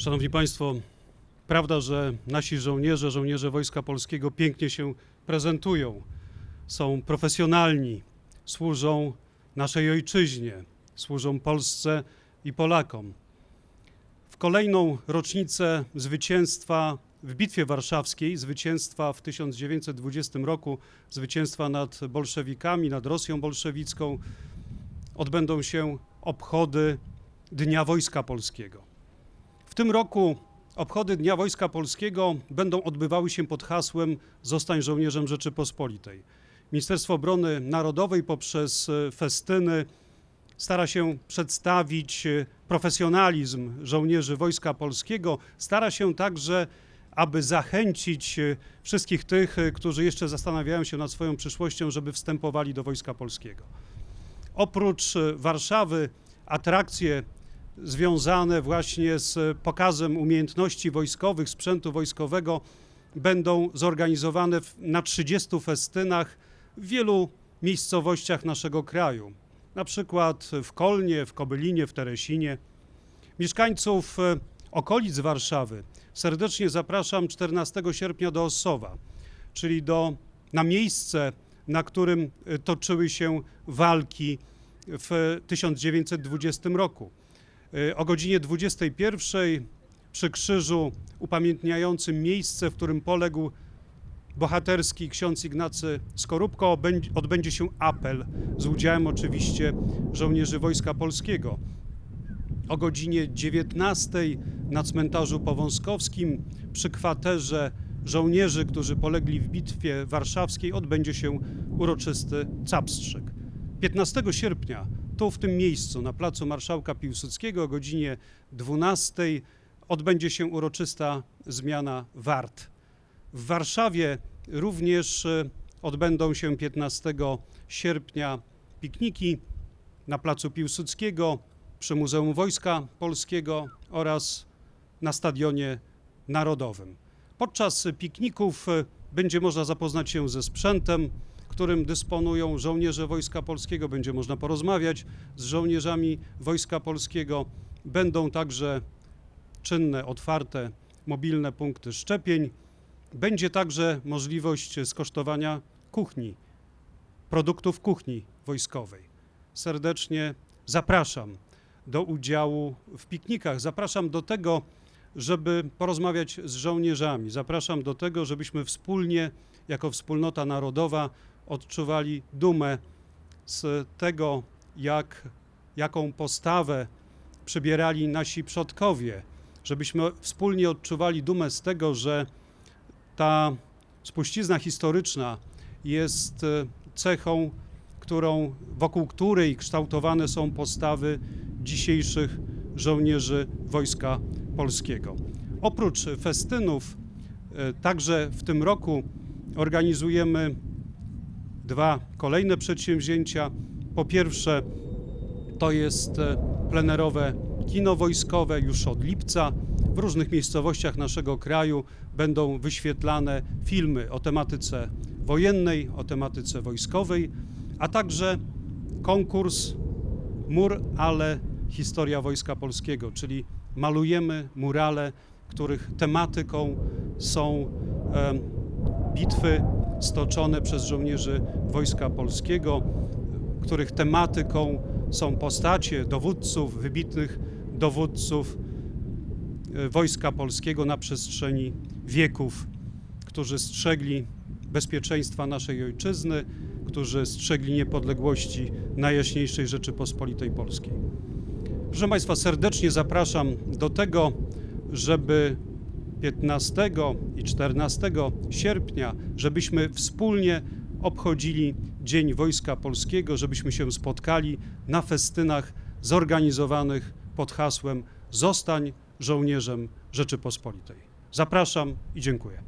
Szanowni Państwo, prawda, że nasi żołnierze, żołnierze Wojska Polskiego pięknie się prezentują, są profesjonalni, służą naszej ojczyźnie, służą Polsce i Polakom. W kolejną rocznicę zwycięstwa w Bitwie Warszawskiej, zwycięstwa w 1920 roku, zwycięstwa nad bolszewikami, nad Rosją bolszewicką, odbędą się obchody Dnia Wojska Polskiego. Tym roku obchody Dnia Wojska Polskiego będą odbywały się pod hasłem Zostań żołnierzem Rzeczypospolitej. Ministerstwo Obrony Narodowej poprzez e, festyny stara się przedstawić e, profesjonalizm żołnierzy Wojska Polskiego, stara się także, aby zachęcić e, wszystkich tych, którzy jeszcze zastanawiają się nad swoją przyszłością, żeby wstępowali do Wojska Polskiego. Oprócz Warszawy atrakcje związane właśnie z pokazem umiejętności wojskowych, sprzętu wojskowego będą zorganizowane na 30 festynach w wielu miejscowościach naszego kraju. Na przykład w Kolnie, w Kobylinie, w Teresinie. Mieszkańców e, okolic Warszawy serdecznie zapraszam 14 sierpnia do Ossowa, czyli do, na miejsce, na którym e, toczyły się walki w 1920 roku. Y, O godzinie 21 przy krzyżu upamiętniającym miejsce, w którym poległ bohaterski ksiądz Ignacy Skorupko, odbędzie się apel z udziałem oczywiście żołnierzy Wojska Polskiego. O godzinie 19 na cmentarzu powązkowskim przy kwaterze żołnierzy, którzy polegli w bitwie warszawskiej, odbędzie się uroczysty capstrzyk. 15 sierpnia tu w tym miejscu, na placu Marszałka Piłsudskiego o godzinie 12 odbędzie się uroczysta zmiana wart. W Warszawie również e, odbędą się 15 sierpnia pikniki na placu Piłsudskiego, przy Muzeum Wojska Polskiego oraz na Stadionie Narodowym. Podczas pikników e, będzie można zapoznać się ze sprzętem, którym dysponują żołnierze Wojska Polskiego. Będzie można porozmawiać z żołnierzami Wojska Polskiego. Będą także czynne, otwarte, mobilne punkty szczepień. Będzie także możliwość skosztowania kuchni, produktów kuchni wojskowej. Serdecznie zapraszam do udziału w piknikach. Zapraszam do tego, żeby porozmawiać z żołnierzami. Zapraszam do tego, żebyśmy wspólnie, jako wspólnota narodowa, odczuwali dumę z tego, jak, jaką postawę przybierali nasi przodkowie, żebyśmy wspólnie odczuwali dumę z tego, że ta spuścizna historyczna jest e, cechą, którą, wokół której kształtowane są postawy dzisiejszych żołnierzy Wojska Polskiego. Oprócz festynów, e, także w tym roku organizujemy dwa kolejne przedsięwzięcia. Po pierwsze, to jest e, plenerowe kino wojskowe już od lipca. W różnych miejscowościach naszego kraju będą wyświetlane filmy o tematyce wojennej, o tematyce wojskowej, a także konkurs Mur, ale historia Wojska Polskiego, czyli malujemy murale, których tematyką są em, bitwy stoczone przez żołnierzy Wojska Polskiego, których tematyką są postacie dowódców, wybitnych dowódców e, Wojska Polskiego na przestrzeni wieków, którzy strzegli bezpieczeństwa naszej ojczyzny, którzy strzegli niepodległości Najjaśniejszej Rzeczypospolitej Polskiej. Proszę Państwa, serdecznie zapraszam do tego, żeby 15 i 14 sierpnia, żebyśmy wspólnie obchodzili Dzień Wojska Polskiego, żebyśmy się spotkali na festynach zorganizowanych pod hasłem Zostań żołnierzem Rzeczypospolitej. Zapraszam i dziękuję.